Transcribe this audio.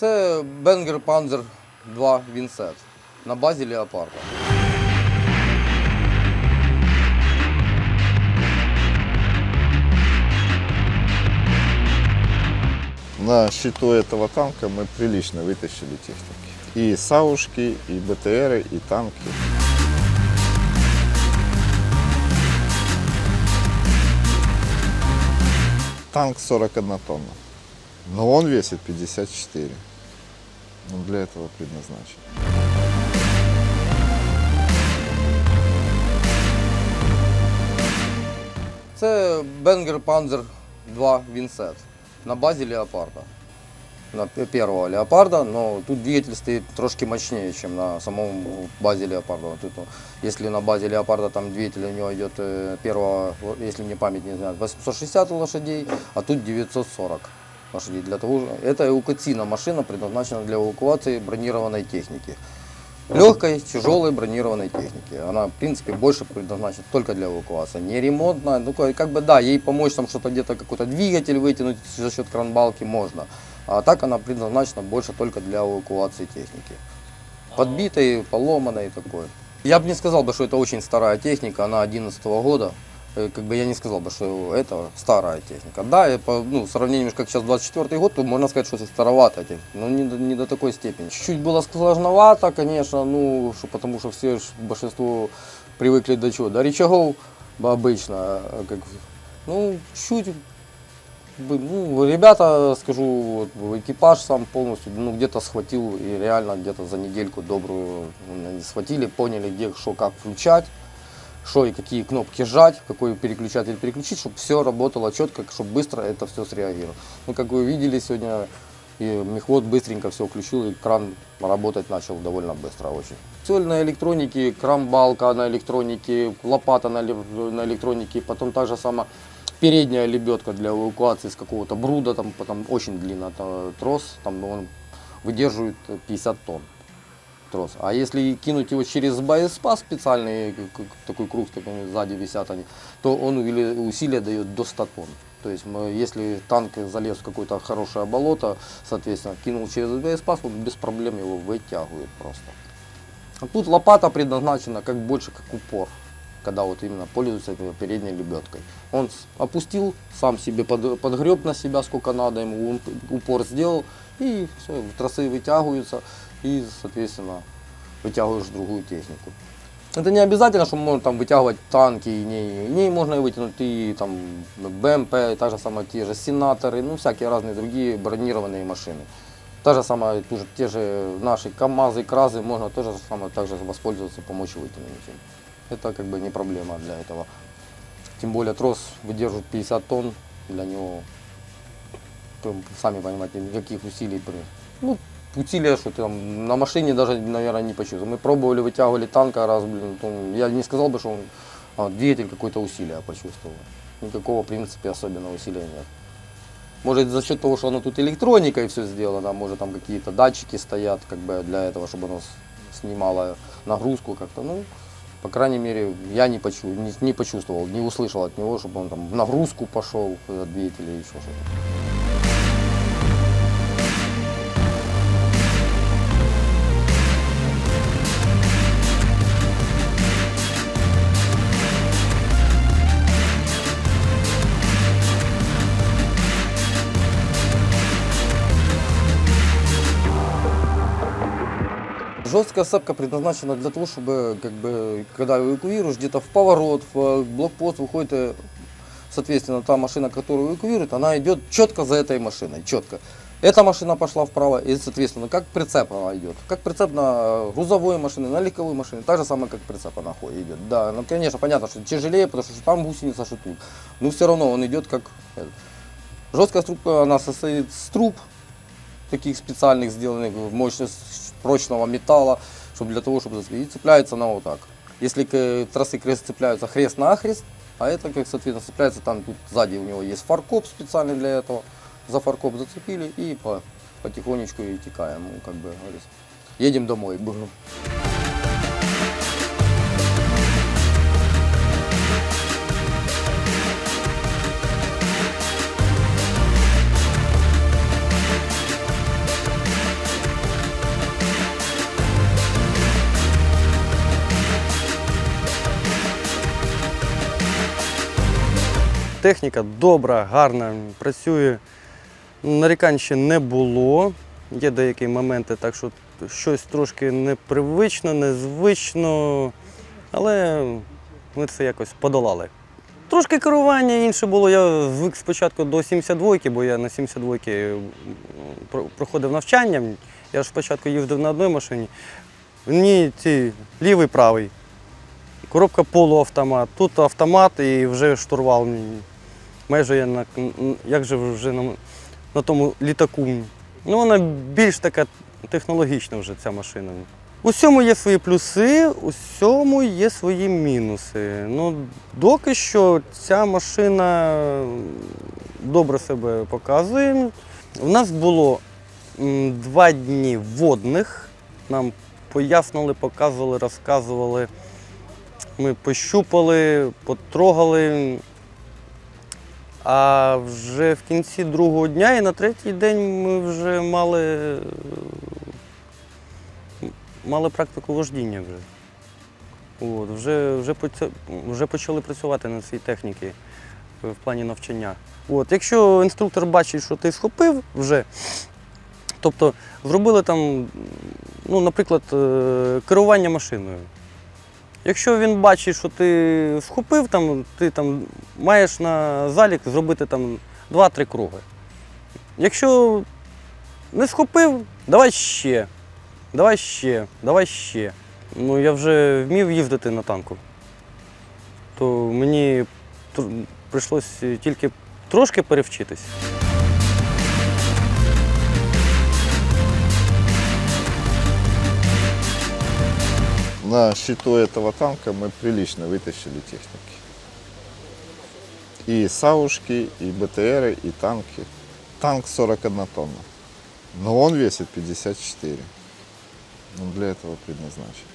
Це Бенгер Panzer 2 Вінсет на базі Леопарда. На счету этого танка мы прилично вытащили техники. И саушки, и БТРы, и танки. Танк 41 тонна. Но он весит 54. Он для этого предназначен. Це Бенгер Panzer 2 Вінсет на базі Леопарда. На первого Леопарда, но тут двигатель стоит трошки мощнее, чем на самом базе Леопарда. Тут, ну, если на базе Леопарда там двигатель у него идет э, первого, если мне память не знает, 860 лошадей, а тут 940 лошадей. Для того, это эвакуационная машина, предназначена для эвакуации бронированной техники. Легкой, тяжелой бронированной техники. Она, в принципе, больше предназначена только для эвакуации. Не ремонтная. Ну, как бы, да, ей помочь там что-то где-то какой-то двигатель вытянуть за счет кранбалки можно. А так она предназначена больше только для эвакуации техники. Подбитой, поломанной такой. Я бы не сказал что это очень старая техника, она 11 года. Э, Как бы я не сказал бы, что это старая техника. Да, и по ну, сравнению, как сейчас 24 год, то можно сказать, что это староватая техника, но не до, не до такой степени. Чуть-чуть было сложновато, конечно, ну, что, потому что все большинство привыкли до чего? До рычагов бы обычно. а Как, ну, чуть ну, ребята, скажу, вот, экипаж сам полностью, ну, где-то схватил и реально где-то за недельку добрую ну, схватили, поняли, где, что, как включать, что и какие кнопки жать, какой переключатель переключить, чтобы все работало четко, чтобы быстро это все среагировало. Ну, как вы видели сегодня, и мехвод быстренько все включил, и кран работать начал довольно быстро очень. Все на электронике, кран-балка на электронике, лопата на, на электронике, потом также сама передняя лебедка для эвакуации с какого-то бруда, там, потом очень длинный трос, там он выдерживает 50 тонн трос. А если кинуть его через боеспас специальный, к- такой круг, как они сзади висят они, то он усилие дает до 100 тонн. То есть мы, если танк залез в какое-то хорошее болото, соответственно, кинул через боеспас, он без проблем его вытягивает просто. А тут лопата предназначена как больше как упор, когда вот именно пользуется передней лебедкой. Он опустил, сам себе под, подгреб на себя сколько надо, ему упор сделал, и все, тросы вытягиваются, и, соответственно, вытягиваешь другую технику. Это не обязательно, что можно там вытягивать танки, и не, не можно и вытянуть и там БМП, и та же самая те же сенаторы, ну всякие разные другие бронированные машины. Та же самая, тоже, те же наши КАМАЗы, КРАЗы, можно тоже самое также воспользоваться, помочь вытянуть. Это как бы не проблема для этого. Тем более трос выдерживает 50 тонн, для него, там, сами понимаете, никаких усилий. Ну, усилия, что там на машине даже, наверное, не почувствовал. Мы пробовали, вытягивали танка раз, блин, то я не сказал бы, что он, а, двигатель какое-то усилие почувствовал. Никакого, в принципе, особенного усилия нет. Может, за счет того, что оно тут электроникой все сделано, может, там какие-то датчики стоят, как бы для этого, чтобы оно снимало нагрузку как-то. Ну, по крайней мере, я не, почу- не, не почувствовал, не услышал от него, чтобы он там в нагрузку пошел, двигатель или еще что-то. Жесткая сцепка предназначена для того, чтобы, как бы, когда эвакуируешь, где-то в поворот, в э, блокпост выходит, э, соответственно, та машина, которую эвакуирует, она идет четко за этой машиной, четко. Эта машина пошла вправо, и, соответственно, как прицеп она идет. Как прицеп на э, грузовой машине, на легковой машине, так же самое, как прицеп она ходит, идет. Да, ну, конечно, понятно, что тяжелее, потому что там гусеница, что тут. Но все равно он идет как... этот. Жесткая струбка, она состоит из труб, таких специальных, сделанных мощность прочного металла, чтобы для того, чтобы и цепляется она вот так. Если к трассы крест цепляются хрест на хрест, а это, как соответственно, цепляется там тут сзади у него есть фаркоп специальный для этого. За фаркоп зацепили и по, потихонечку и текаем, ну, как бы говорится. Едем домой. Техніка добра, гарна, працює. Нарікань ще не було. Є деякі моменти, так що щось трошки непривично, незвично, але ми це якось подолали. Трошки керування інше було. Я звик спочатку до 72-ки, бо я на 72-ки проходив навчання. Я ж спочатку їздив на одній машині. Мені ці лівий, правий. Коробка полуавтомат. Тут автомат і вже штурвал. Майже я на як же вже на, на тому літаку. Ну, вона більш така технологічна вже ця машина. У всьому є свої плюси, у всьому є свої мінуси. Ну, доки що ця машина добре себе показує. У нас було два дні водних. Нам пояснили, показували, розказували. Ми пощупали, потрогали. А вже в кінці другого дня і на третій день ми вже мали, мали практику вождіння вже. От, вже, вже, вже почали працювати на цій техніці в плані навчання. От, якщо інструктор бачить, що ти схопив вже, тобто зробили там, ну, наприклад, е, керування машиною. Якщо він бачить, що ти схопив, там, ти там маєш на залік зробити там 2-3 круги. Якщо не схопив, давай ще, давай ще, давай ще. Ну, я вже вмів їздити на танку. То мені прийшлось тільки трошки перевчитись. На счету этого танка мы прилично вытащили техники. И саушки, и БТРы, и танки. Танк 41 тонна. Но он весит 54. Он для этого предназначен.